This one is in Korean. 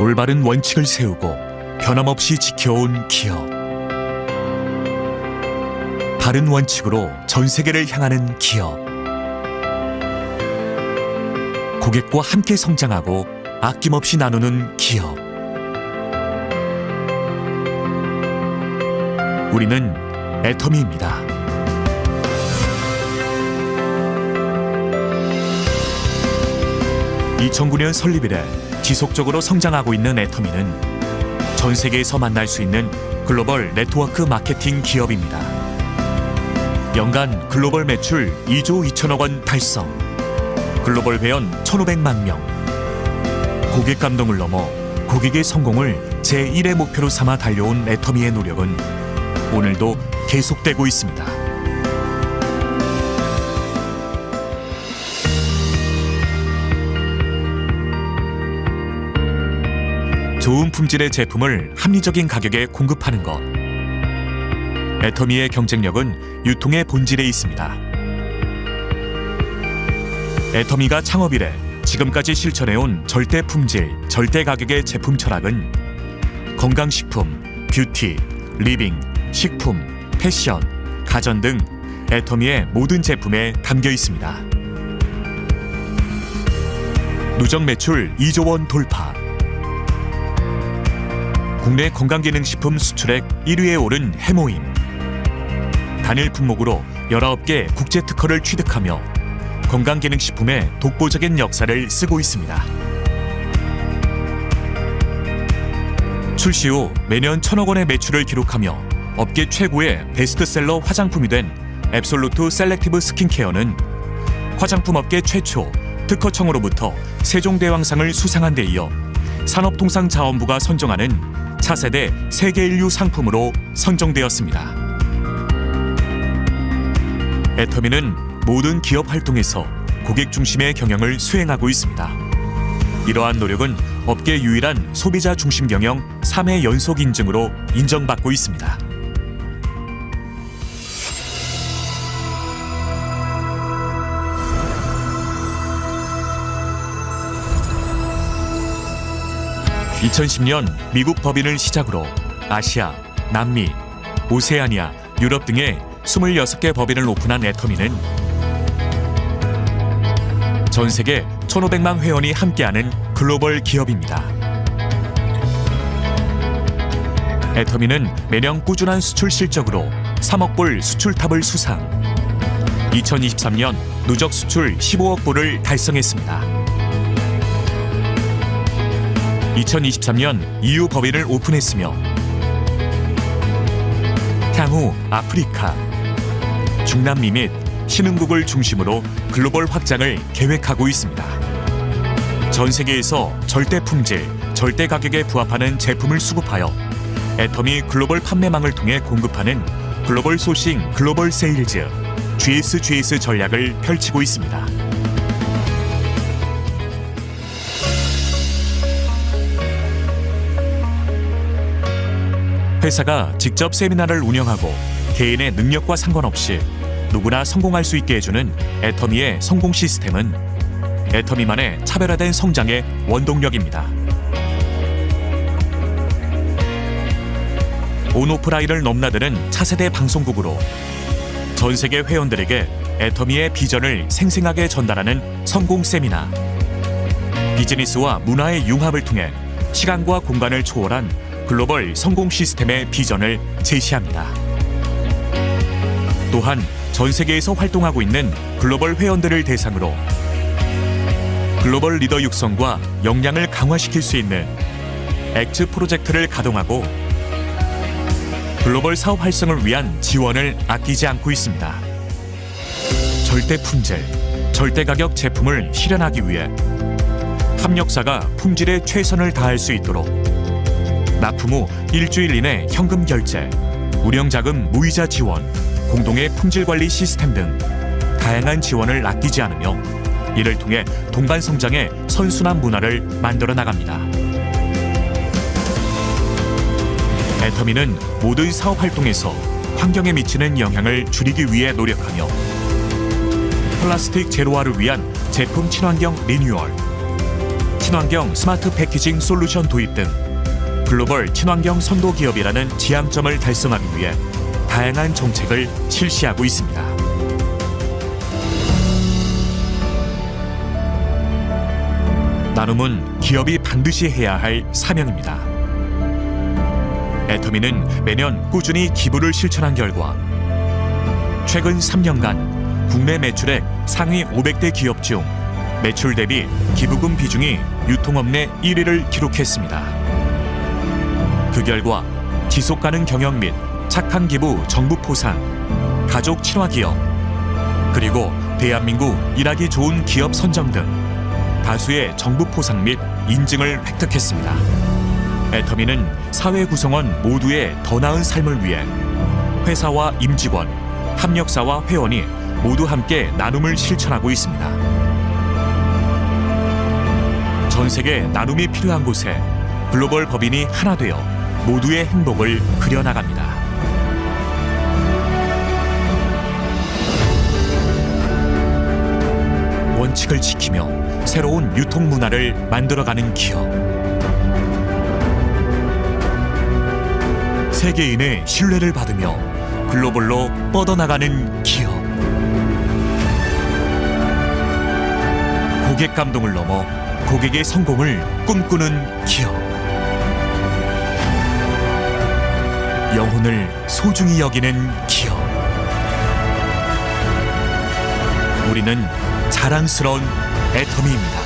올바른 원칙을 세우고 변함없이 지켜온 기업. 바른 원칙으로 전 세계를 향하는 기업. 고객과 함께 성장하고 아낌없이 나누는 기업. 우리는 애터미입니다. (2009년) 설립 이래 지속적으로 성장하고 있는 애터미는 전 세계에서 만날 수 있는 글로벌 네트워크 마케팅 기업입니다. 연간 글로벌 매출 2조 2천억 원 달성, 글로벌 회원 1,500만 명, 고객 감동을 넘어 고객의 성공을 제1의 목표로 삼아 달려온 애터미의 노력은 오늘도 계속되고 있습니다. 좋은 품질의 제품을 합리적인 가격에 공급하는 것. 애터미의 경쟁력은 유통의 본질에 있습니다. 애터미가 창업 이래 지금까지 실천해온 절대 품질, 절대 가격의 제품 철학은 건강식품, 뷰티, 리빙, 식품, 패션, 가전 등 애터미의 모든 제품에 담겨 있습니다. 누적 매출 2조 원 돌파. 국내 건강기능식품 수출액 1위에 오른 해모임. 단일 품목으로 19개 국제 특허를 취득하며 건강기능식품의 독보적인 역사를 쓰고 있습니다. 출시 후 매년 천억 원의 매출을 기록하며 업계 최고의 베스트셀러 화장품이 된 앱솔루트 셀렉티브 스킨케어는 화장품 업계 최초 특허청으로부터 세종대왕상을 수상한 데 이어 산업통상자원부가 선정하는 차세대 세계 인류 상품으로 선정되었습니다. 애터미는 모든 기업 활동에서 고객 중심의 경영을 수행하고 있습니다. 이러한 노력은 업계 유일한 소비자 중심 경영 3회 연속 인증으로 인정받고 있습니다. (2010년) 미국 법인을 시작으로 아시아, 남미, 오세아니아, 유럽 등의 26개 법인을 오픈한 애터미는 전 세계 1,500만 회원이 함께하는 글로벌 기업입니다. 애터미는 매년 꾸준한 수출 실적으로 3억 불 수출탑을 수상. 2023년 누적 수출 15억 불을 달성했습니다. 2023년 EU 법인을 오픈했으며 향후 아프리카, 중남미 및 신흥국을 중심으로 글로벌 확장을 계획하고 있습니다. 전 세계에서 절대 품질, 절대 가격에 부합하는 제품을 수급하여 애터미 글로벌 판매망을 통해 공급하는 글로벌 소싱, 글로벌 세일즈, GSGS 전략을 펼치고 있습니다. 회사가 직접 세미나를 운영하고 개인의 능력과 상관없이 누구나 성공할 수 있게 해주는 애터미의 성공 시스템은 애터미만의 차별화된 성장의 원동력입니다. 온오프라인을 넘나드는 차세대 방송국으로 전 세계 회원들에게 애터미의 비전을 생생하게 전달하는 성공 세미나 비즈니스와 문화의 융합을 통해 시간과 공간을 초월한 글로벌 성공 시스템의 비전을 제시합니다. 또한 전 세계에서 활동하고 있는 글로벌 회원들을 대상으로 글로벌 리더 육성과 역량을 강화시킬 수 있는 액츠 프로젝트를 가동하고 글로벌 사업 활성을 위한 지원을 아끼지 않고 있습니다. 절대 품질, 절대 가격 제품을 실현하기 위해 협력사가 품질에 최선을 다할 수 있도록 납품 후 일주일 이내 현금 결제, 운영자금 무이자 지원, 공동의 품질 관리 시스템 등 다양한 지원을 아끼지 않으며 이를 통해 동반 성장의 선순환 문화를 만들어 나갑니다. 애터미는 모든 사업 활동에서 환경에 미치는 영향을 줄이기 위해 노력하며 플라스틱 제로화를 위한 제품 친환경 리뉴얼, 친환경 스마트 패키징 솔루션 도입 등 글로벌 친환경 선도 기업이라는 지향점을 달성하기 위해 다양한 정책을 실시하고 있습니다. 나눔은 기업이 반드시 해야 할 사명입니다. 애터미는 매년 꾸준히 기부를 실천한 결과 최근 3년간 국내 매출액 상위 500대 기업 중 매출 대비 기부금 비중이 유통업 내 1위를 기록했습니다. 그 결과 지속 가능 경영 및 착한 기부 정부 포상, 가족 친화 기업, 그리고 대한민국 일하기 좋은 기업 선정 등 다수의 정부 포상 및 인증을 획득했습니다. 애터미는 사회 구성원 모두의 더 나은 삶을 위해 회사와 임직원, 협력사와 회원이 모두 함께 나눔을 실천하고 있습니다. 전 세계 나눔이 필요한 곳에 글로벌 법인이 하나 되어 모두의 행복을 그려나갑니다. 원칙을 지키며 새로운 유통 문화를 만들어가는 기업. 세계인의 신뢰를 받으며 글로벌로 뻗어나가는 기업. 고객 감동을 넘어 고객의 성공을 꿈꾸는 기업. 영혼을 소중히 여기는 기업. 우리는 자랑스러운 애터미입니다.